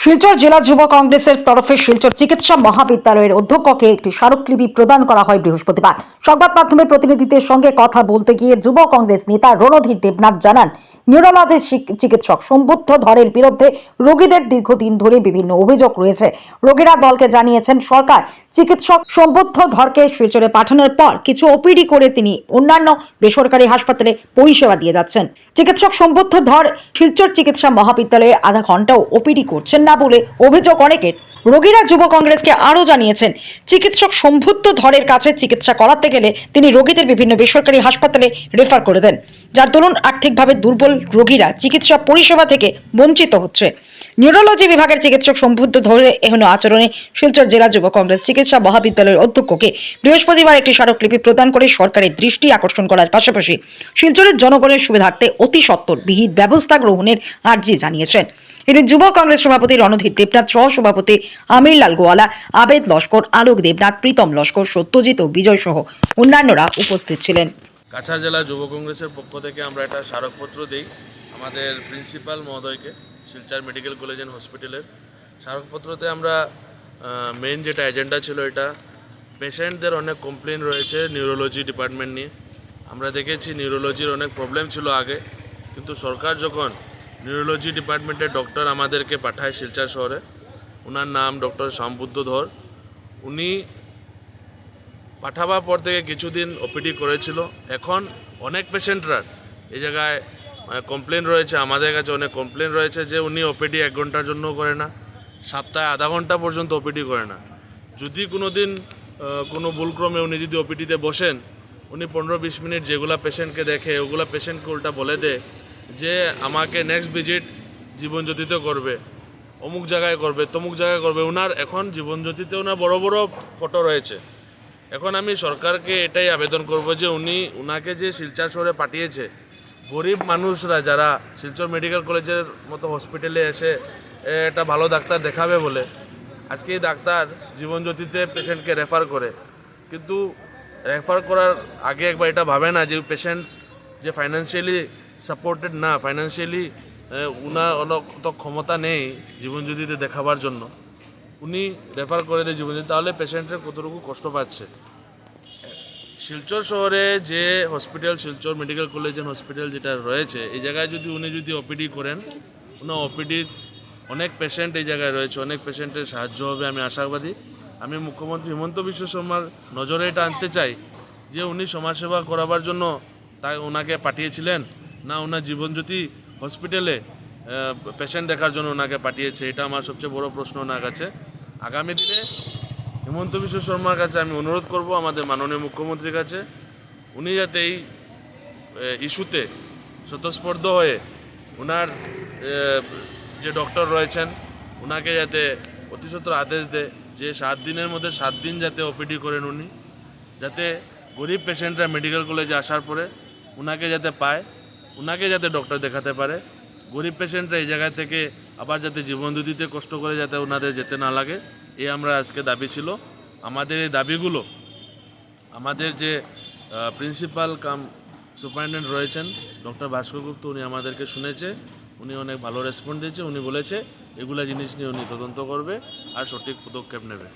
শিলচর জেলা যুব কংগ্রেসের তরফে শিলচর চিকিৎসা মহাবিদ্যালয়ের অধ্যক্ষকে একটি স্মারকলিপি প্রদান করা হয় বৃহস্পতিবার। সংবাদ মাধ্যমের প্রতিনিধিদের সঙ্গে কথা বলতে গিয়ে যুব কংগ্রেস নেতা রণধীর দেবনাথ জানান, নিউরোলজি চিকিৎসক সম্বুদ্ধ ধরের বিরুদ্ধে রোগীদের দীর্ঘদিন ধরে বিভিন্ন অভিযোগ রয়েছে। রোগীরা দলকে জানিয়েছেন, সরকার চিকিৎসক সম্বুদ্ধ ধরকে শিলচরে পাঠানোর পর কিছু ওপিডি করে তিনি অন্যান্য বেসরকারি হাসপাতালে পরিষেবা দিয়ে যাচ্ছেন। চিকিৎসক সম্বুদ্ধ ধর শিলচর চিকিৎসা মহাবিদ্যালয়ে আধা ঘন্টাও ওপিডি করছেন বলে অভিযোগ অনেকের। রোগীরা যুব কংগ্রেসকে আরও জানিয়েছেন, চিকিৎসক সম্ভুদ্ধ ধরের কাছে চিকিৎসা করাতে গেলে তিনি রোগীদের বিভিন্ন বেসরকারি হাসপাতালে রেফার করে দেন, যার দরুন আর্থিকভাবে দুর্বল রোগীরা চিকিৎসা পরিষেবা থেকে বঞ্চিত হচ্ছে। নিউরোলজি বিভাগের চিকিৎসক সম্বুদ্ধ ধরে এহন আচরণে শিলচর জেলা যুব কংগ্রেস চিকিৎসা মহাবিদ্যালয়ের অধ্যক্ষকে বৃহস্পতিবার একটি স্মারকলিপি প্রদান করে সরকারের দৃষ্টি আকর্ষণ করার পাশাপাশি শিলচরের জনগণের সুবিধার্থে অতি সত্বর বিহিত ব্যবস্থা গ্রহণের আর্জি জানিয়েছেন। এদিন যুব কংগ্রেস সভাপতি রণধীর দেবনাথ, সহ সভাপতি আমির লাল গোয়ালা, আবেদ লস্কর, আলোক দেবনাথ, প্রীতম লস্কর, সত্যজিৎ ও বিজয় সহ অন্যান্যরা উপস্থিত ছিলেন। কাছাড় জেলা যুব কংগ্রেসের পক্ষ থেকে আমরা একটা স্মারকপত্র দিই আমাদের প্রিন্সিপাল মহোদয়কে, শিলচার মেডিকেল কলেজ অ্যান্ড হসপিটালের। স্মারকপত্রতে আমরা মেন যেটা এজেন্ডা ছিল এটা পেশেন্টদের অনেক কমপ্লেন রয়েছে নিউরোলজি ডিপার্টমেন্ট নিয়ে। আমরা দেখেছি নিউরোলজির অনেক প্রবলেম ছিল আগে, কিন্তু সরকার যখন নিউরোলজি ডিপার্টমেন্টের ডক্টর আমাদেরকে পাঠায় শিলচর শহরে। ওনার নাম ডক্টর শ্যামবুদ্ধ ধর। উনি পাঠাবার পর থেকে কিছুদিন ওপিডি করেছিল। এখন অনেক পেশেন্টরা এই জায়গায় মানে কমপ্লেন রয়েছে। আমাদের কাছে অনেক কমপ্লেন রয়েছে যে উনি ওপিডি এক ঘণ্টার জন্য করে না। সপ্তাহে আধা ঘণ্টা পর্যন্ত ওপিডি করে না। যদি কোনো দিন কোনো ভুলক্রমে উনি যদি ওপিডিতে বসেন, উনি পনেরো বিশ মিনিট যেগুলা পেশেন্টকে দেখে, ওগুলা পেশেন্টকে উল্টা বলে দেয় যে আমাকে নেক্সট ভিজিট জীবনজ্যোতিতে করবে। অমুক জায়গায় করবে, তমুক জায়গায় করবে। ওনার এখন জীবনজ্যোতিতে ওনার বড় বড় ফটো রয়েছে। এখন আমি সরকারকে এটাই আবেদন করব যে উনি, উনাকে যে শিলচর শহরে পাঠিয়েছে, গরিব মানুষরা যারা শিলচর মেডিকেল কলেজের মতো হসপিটালে এসে একটা ভালো ডাক্তার দেখাবে বলে, আজকে এই ডাক্তার জীবনজ্যোতিতে পেশেন্টকে রেফার করে। কিন্তু রেফার করার আগে একবার এটা ভাবে না যে পেশেন্ট যে ফাইন্যান্সিয়ালি সাপোর্টেড না ফাইন্যান্সিয়ালি উনার অত ক্ষমতা নেই জীবনজ্যোতিতে দেখাবার জন্য। উনি রেফার করে দেয় জীবনজ্যোতি, তাহলে পেশেন্টের কতটুকু কষ্ট পাচ্ছে? শিলচর শহরে যে hospital Silchar medical college and hospital যেটা রয়েছে, এই জায়গায় যদি উনি যদি ওপিডি করেন উনি ওপিডির অনেক পেশেন্ট এই জায়গায় রয়েছে, অনেক পেশেন্টের সাহায্য হবে, আমি আশাবাদী। আমি মুখ্যমন্ত্রী হিমন্ত বিশ্ব শর্মার নজরে এটা আনতে চাই যে উনি সমাজসেবা করাবার জন্য তাই ওনাকে পাঠিয়েছিলেন। না, ওনার জীবনজ্যোতি হসপিটালে পেশেন্ট দেখার জন্য ওনাকে পাঠিয়েছে। এটা আমার সবচেয়ে বড় প্রশ্ন ওনার কাছে। আগামী দিনে হিমন্ত বিশ্ব শর্মার কাছে আমি অনুরোধ করব, আমাদের মাননীয় মুখ্যমন্ত্রীর কাছে, উনি যাতে এই ইস্যুতে স্বতঃস্পর্ধ হয়ে ওনার যে ডক্টর রয়েছেন, ওনাকে যাতে অতিসত্বর আদেশ দেয়, যে সাত দিনের মধ্যে সাত দিন যাতে ওপিডি করেন উনি, যাতে গরিব পেশেন্টরা মেডিকেল কলেজে আসার পরে ওনাকে যাতে পায়। ওনাকে যাতে ডক্টর দেখাতে পারে। গরিব পেশেন্টরা এই জায়গা থেকে আবার যাতে জীবন দিতে কষ্ট করে যাতে ওনাদের যেতে না লাগে এই আমরা আজকে দাবি ছিল। আমাদের এই দাবিগুলো, আমাদের যে প্রিন্সিপাল কাম সুপারিনটেন্ডেন্ট রয়েছেন ডক্টর ভাস্কর গুপ্ত, উনি আমাদেরকে শুনেছে। উনি অনেক ভালো রেসপন্স দিয়েছে। উনি বলেছে, এগুলা জিনিস নিয়ে উনি তদন্ত করবে আর সঠিক পদক্ষেপ নেবে।